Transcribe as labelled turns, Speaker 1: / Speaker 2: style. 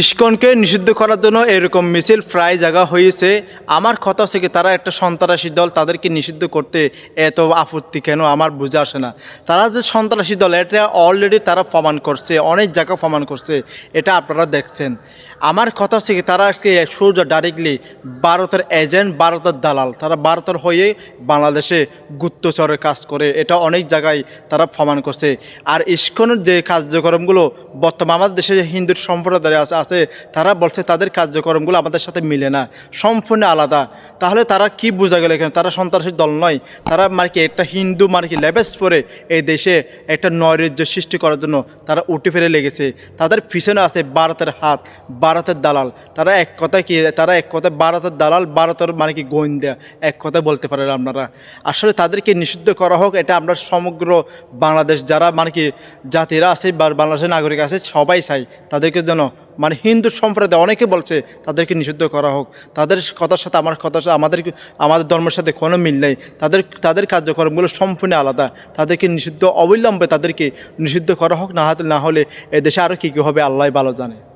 Speaker 1: ইস্কনকে নিষিদ্ধ করার জন্য এরকম মিছিল প্রায় জায়গা হয়েছে। আমার কথা থেকে তারা একটা সন্ত্রাসী দল, তাদেরকে নিষিদ্ধ করতে এত আপত্তি কেন? আমার বুঝে আসে না। তারা যে সন্ত্রাসী দল, এটা অলরেডি তারা প্রমাণ করছে, অনেক জায়গা প্রমাণ করছে, এটা আপনারা দেখছেন। আমার কথা হচ্ছে কি, তারা আজকে সোজা ডাইরেক্টলি ভারতের এজেন্ট ভারতের দালাল, তারা ভারতের হয়ে বাংলাদেশে গুপ্তচরের কাজ করে, এটা অনেক জায়গায় তারা প্রমাণ করছে। আর ইস্কনের যে কার্যক্রমগুলো, বর্তমান আমাদের দেশে যে হিন্দু সম্প্রদায় আছে আছে, তারা বলছে তাদের কার্যক্রমগুলো আমাদের সাথে মিলে না, সম্পূর্ণ আলাদা। তাহলে তারা কি বোঝা গেল এখানে? তারা সন্ত্রাসী দল নয়, তারা মানে কি একটা হিন্দু মানে কি লেবেস পরে এই দেশে একটা নৈরাজ্য সৃষ্টি করার জন্য তারা উঠে ফেলে লেগেছে। তাদের পিছনে আছে ভারতের হাত, ভারতের দালাল। তারা এক কথায় কি, তারা এক কথায় ভারতের দালাল, ভারতের মানে কি গোয়েন্দা। এক কথায় বলতে পারেন আপনারা। আসলে তাদেরকে নিষিদ্ধ করা হোক, এটা আমরা সমগ্র বাংলাদেশ, যারা মানে কি জাতিরা আছে বা বাংলাদেশের নাগরিক আছে, সবাই চাই তাদেরকে যেন মানে হিন্দু সম্প্রদায়, অনেকে বলছে তাদেরকে নিষিদ্ধ করা হোক। তাদের কথার সাথে আমার কথার সাথে আমাদের আমাদের ধর্মের সাথে কোনো মিল নেই। তাদের তাদের কার্যক্রমগুলো সম্পূর্ণ আলাদা। তাদেরকে নিষিদ্ধ অবিলম্বে তাদেরকে নিষিদ্ধ করা হোক, না না হলে এদেশে আরও কী কী হবে, আল্লাহ ভালো জানে।